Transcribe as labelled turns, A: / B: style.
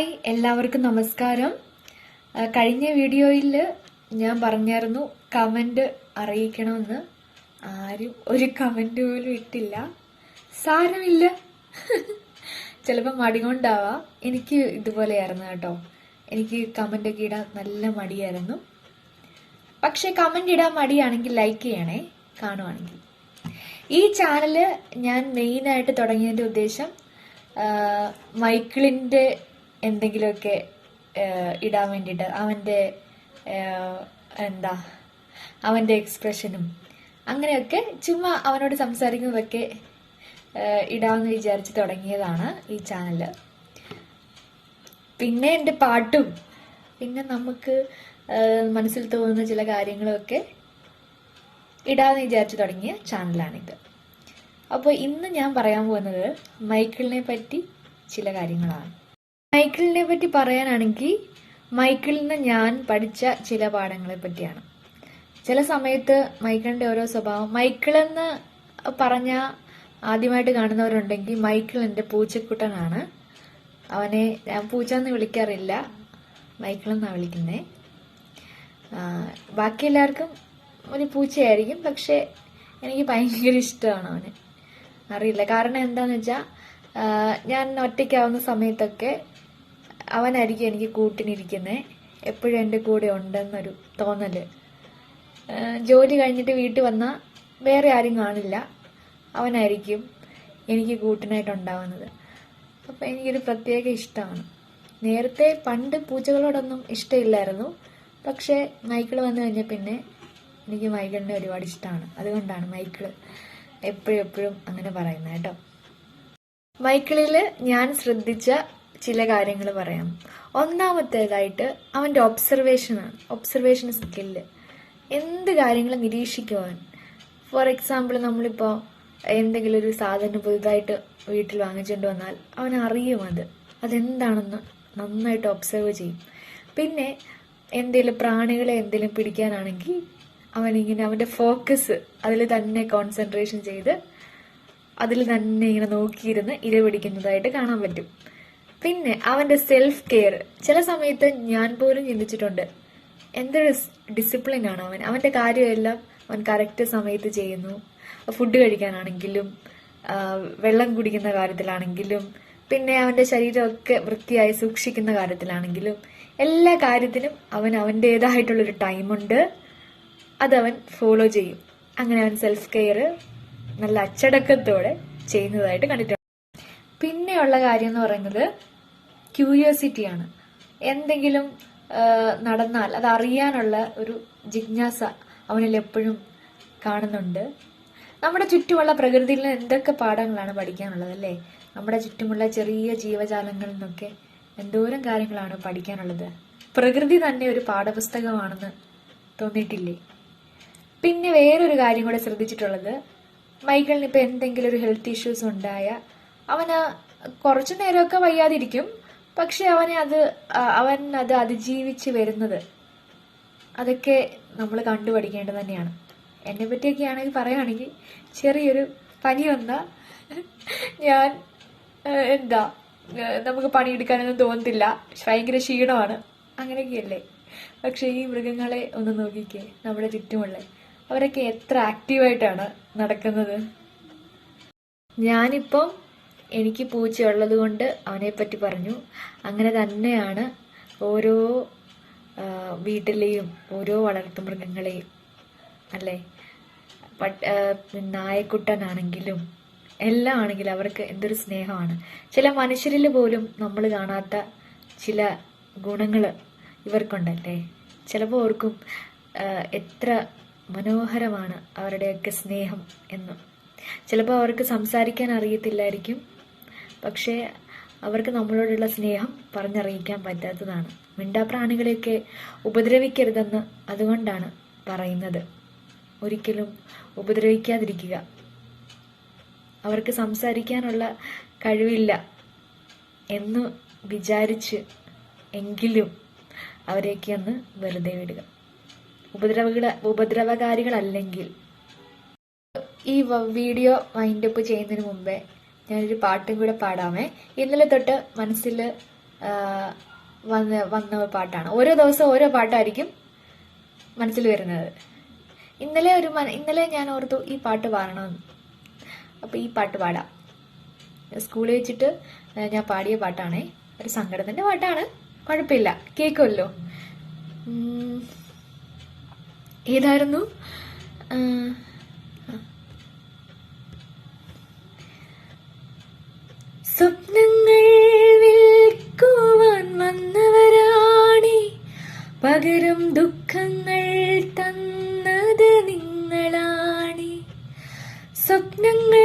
A: Hi എല്ലാവർക്കും നമസ്കാരം. കഴിഞ്ഞ വീഡിയോയിൽ ഞാൻ പറഞ്ഞായിരുന്നു കമന്റ് അറിയിക്കണമെന്ന്. ആരും ഒരു കമന്റ് പോലും ഇട്ടില്ല. സാരമില്ല. ചിലപ്പോൾ മടി കൊണ്ടാവാം. എനിക്ക് ഇതുപോലെയായിരുന്നു കേട്ടോ. എനിക്ക് കമന്റ് ഒക്കെ ഇടാൻ നല്ല മടിയായിരുന്നു. പക്ഷേ കമന്റ് ഇടാൻ മടിയാണെങ്കിൽ ലൈക്ക് ചെയ്യണേ കാണുവാണെങ്കിൽ. ഈ ചാനൽ ഞാൻ മെയിനായിട്ട് തുടങ്ങിയതിന്റെ ഉദ്ദേശം മൈക്കിളിന്റെ എന്തെങ്കിലുമൊക്കെ ഇടാൻ വേണ്ടിയിട്ട് അവന്റെ എന്താ അവന്റെ എക്സ്പ്രഷനും അങ്ങനെയൊക്കെ ചുമ്മാ അവനോട് സംസാരിക്കുന്നതൊക്കെ ഇടാമെന്ന് വിചാരിച്ച് തുടങ്ങിയതാണ് ഈ ചാനൽ പിന്നെ എന്റെ പാട്ടും പിന്നെ നമുക്ക് മനസ്സിൽ തോന്നുന്ന ചില കാര്യങ്ങളൊക്കെ ഇടാമെന്ന് വിചാരിച്ച് തുടങ്ങിയ ചാനലാണിത്. അപ്പോൾ ഇന്ന് ഞാൻ പറയാൻ പോകുന്നത് മൈക്കിളിനെ പറ്റി ചില കാര്യങ്ങളാണ്. മൈക്കിളിനെ പറ്റി പറയാനാണെങ്കിൽ മൈക്കിളിൽ നിന്ന് ഞാൻ പഠിച്ച ചില പാഠങ്ങളെ പറ്റിയാണ്. ചില സമയത്ത് മൈക്കിളിന്റെ ഓരോ സ്വഭാവം മൈക്കിൾ എന്ന് പറഞ്ഞ ആദ്യമായിട്ട് കാണുന്നവരുണ്ടെങ്കിൽ മൈക്കിൾ എന്റെ പൂച്ചക്കുട്ടനാണ്. അവനെ ഞാൻ പൂച്ച എന്ന് വിളിക്കാറില്ല. മൈക്കിൾ എന്നാണ് വിളിക്കുന്നത് ബാക്കി എല്ലാവർക്കും ഒരു പൂച്ചയായിരിക്കും പക്ഷെ എനിക്ക് ഭയങ്കര ഇഷ്ടമാണ് അവന്. അറിയില്ല. കാരണം എന്താന്ന് വെച്ചാൽ ഞാൻ ഒറ്റയ്ക്കാവുന്ന സമയത്തൊക്കെ അവനായിരിക്കും എനിക്ക് കൂട്ടിനിരിക്കുന്നത് എപ്പോഴും എന്റെ കൂടെ ഉണ്ടെന്നൊരു തോന്നൽ ജോലി കഴിഞ്ഞിട്ട് വീട്ടിൽ വന്നാൽ വേറെ ആരും കാണില്ല. അവനായിരിക്കും എനിക്ക് കൂട്ടിനായിട്ട് ഉണ്ടാവുന്നത്. അപ്പം എനിക്കൊരു പ്രത്യേക ഇഷ്ടമാണ്. നേരത്തെ പണ്ട് പൂച്ചകളോടൊന്നും ഇഷ്ടമില്ലായിരുന്നു. പക്ഷേ മൈക്കിൾ വന്നു കഴിഞ്ഞ പിന്നെ എനിക്ക് മൈക്കിളിനെ ഒരുപാട് ഇഷ്ടമാണ് അതുകൊണ്ടാണ് മൈക്കിൾ എപ്പോഴും എപ്പോഴും അങ്ങനെ പറയുന്നത് കേട്ടോ. മൈക്കിളിൽ ഞാൻ ശ്രദ്ധിച്ച ചില കാര്യങ്ങൾ പറയാം. ഒന്നാമത്തേതായിട്ട് അവന്റെ ഒബ്സർവേഷനാണ് ഒബ്സർവേഷൻ സ്കില്ല് എന്ത് കാര്യങ്ങളും നിരീക്ഷിക്കും അവൻ ഫോർ എക്സാമ്പിൾ നമ്മളിപ്പോൾ എന്തെങ്കിലും ഒരു സാധനം പുതുതായിട്ട് വീട്ടിൽ വാങ്ങിച്ചുകൊണ്ട് വന്നാൽ അവൻ അറിയും അത്. അതെന്താണെന്ന് നന്നായിട്ട് ഒബ്സർവ് ചെയ്യും. പിന്നെ എന്തെങ്കിലും പ്രാണികളെ എന്തെങ്കിലും പിടിക്കാനാണെങ്കിൽ അവനിങ്ങനെ അവന്റെ ഫോക്കസ് അതിൽ തന്നെ കോൺസെൻട്രേഷൻ ചെയ്ത് അതിൽ തന്നെ ഇങ്ങനെ നോക്കിയിരുന്ന് ഇര പിടിക്കുന്നതായിട്ട് കാണാൻ പറ്റും. പിന്നെ അവന്റെ സെൽഫ് കെയർ ചില സമയത്ത് ഞാൻ പോലും ചിന്തിച്ചിട്ടുണ്ട്. എന്തൊരു ഡിസിപ്ലിൻ ആണ് അവൻ. അവന്റെ കാര്യമെല്ലാം അവൻ കറക്റ്റ് സമയത്ത് ചെയ്യുന്നു. ഫുഡ് കഴിക്കാനാണെങ്കിലും വെള്ളം കുടിക്കുന്ന കാര്യത്തിലാണെങ്കിലും പിന്നെ അവന്റെ ശരീരമൊക്കെ വൃത്തിയായി സൂക്ഷിക്കുന്ന കാര്യത്തിലാണെങ്കിലും എല്ലാ കാര്യത്തിനും അവൻ അവന്റെതായിട്ടുള്ളൊരു ടൈമുണ്ട് അതവൻ ഫോളോ ചെയ്യും. അങ്ങനെ അവൻ സെൽഫ് കെയർ നല്ല അച്ചടക്കത്തോടെ ചെയ്യുന്നതായിട്ട് കണ്ടിട്ടുണ്ട്. പിന്നെയുള്ള കാര്യം എന്ന് പറയുന്നത് ക്യൂരിയോസിറ്റിയാണ്. എന്തെങ്കിലും നടന്നാൽ അത് അറിയാനുള്ള ഒരു ജിജ്ഞാസ അവനിൽ എപ്പോഴും കാണുന്നുണ്ട്. നമ്മുടെ ചുറ്റുമുള്ള പ്രകൃതിയിൽ നിന്ന് എന്തൊക്കെ പാഠങ്ങളാണ് പഠിക്കാനുള്ളത് അല്ലേ? നമ്മുടെ ചുറ്റുമുള്ള ചെറിയ ജീവജാലങ്ങളിൽ നിന്നൊക്കെ എന്തോരം കാര്യങ്ങളാണ് പഠിക്കാനുള്ളത്? പ്രകൃതി തന്നെ ഒരു പാഠപുസ്തകമാണെന്ന് തോന്നിയിട്ടില്ലേ? പിന്നെ വേറൊരു കാര്യം കൂടെ ശ്രദ്ധിച്ചിട്ടുള്ളത് മൈക്കിളിന് ഇപ്പം എന്തെങ്കിലും ഒരു ഹെൽത്ത് ഇഷ്യൂസ് ഉണ്ടായ അവന് കുറച്ചു നേരമൊക്കെ വയ്യാതിരിക്കും. പക്ഷെ അവനെ അത് അവൻ അത് അതിജീവിച്ച് വരുന്നത്. അതൊക്കെ നമ്മൾ കണ്ടുപഠിക്കേണ്ടത് തന്നെയാണ്. എന്നെ പറ്റിയൊക്കെ ആണെങ്കിൽ പറയുകയാണെങ്കിൽ ചെറിയൊരു പനി വന്ന ഞാൻ എന്താ നമുക്ക് പണിയെടുക്കാനൊന്നും തോന്നത്തില്ല. ഭയങ്കര ക്ഷീണമാണ്. അങ്ങനെയൊക്കെയല്ലേ? പക്ഷെ ഈ മൃഗങ്ങളെ ഒന്ന് നോക്കിക്കേ. നമ്മുടെ ചുറ്റുമുള്ള അവരൊക്കെ എത്ര ആക്റ്റീവായിട്ടാണ് നടക്കുന്നത്? ഞാനിപ്പം എനിക്ക് പൂച്ചയുള്ളത് കൊണ്ട് അവനെപ്പറ്റി പറ്റി പറഞ്ഞു. അങ്ങനെ തന്നെയാണ് ഓരോ വീട്ടിലെയും ഓരോ വളർത്തുമൃഗങ്ങളെയും അല്ലേ? പട്ട് നായക്കുട്ടനാണെങ്കിലും എല്ലാം ആണെങ്കിലും അവർക്ക് എന്തൊരു സ്നേഹമാണ്. ചില മനുഷ്യരിൽ പോലും നമ്മൾ കാണാത്ത ചില ഗുണങ്ങൾ ഇവർക്കുണ്ടല്ലേ? ചിലപ്പോൾ ഓർക്കും എത്ര മനോഹരമാണ് അവരുടെയൊക്കെ സ്നേഹം എന്ന്. ചിലപ്പോൾ അവർക്ക് സംസാരിക്കാൻ അറിയത്തില്ലായിരിക്കും പക്ഷേ അവർക്ക് നമ്മളോടുള്ള സ്നേഹം പറഞ്ഞറിയിക്കാൻ പറ്റാത്തതാണ്. മിണ്ടാപ്രാണികളെയൊക്കെ ഉപദ്രവിക്കരുതെന്ന് അതുകൊണ്ടാണ് പറയുന്നത്. ഒരിക്കലും ഉപദ്രവിക്കാതിരിക്കുക. അവർക്ക് സംസാരിക്കാനുള്ള കഴിവില്ല എന്ന് വിചാരിച്ച് എങ്കിലും അവരെയൊക്കെ ഒന്ന് വെറുതെ വിടുക. ഉപദ്രവകൾ ഉപദ്രവകാരികളല്ലെങ്കിൽ ഈ വീഡിയോ വൈൻഡപ്പ് ചെയ്യുന്നതിന് മുമ്പേ ഞാനൊരു പാട്ടും കൂടെ പാടാമേ. ഇന്നലെ തൊട്ട് മനസ്സിൽ വന്ന വന്ന പാട്ടാണ്. ഓരോ ദിവസം ഓരോ പാട്ടായിരിക്കും മനസ്സിൽ വരുന്നത്. ഇന്നലെ ഒരു ഇന്നലെ ഞാൻ ഓർത്തു ഈ പാട്ട് പാടണമെന്ന് അപ്പോൾ ഈ പാട്ട് പാടാം. സ്കൂളിൽ വെച്ചിട്ട് ഞാൻ പാടിയ പാട്ടാണേ. ഒരു സങ്കടത്തിന്റെ പാട്ടാണ്. കുഴപ്പമില്ല. കേൾക്കുമല്ലോ ഏതായിരുന്നു? സ്വപ്നങ്ങൾ വിൽക്കുവാൻ വന്നവരാണേ. പകരം ദുഃഖങ്ങൾ തന്നത് നിങ്ങളാണേ. സ്വപ്നങ്ങൾ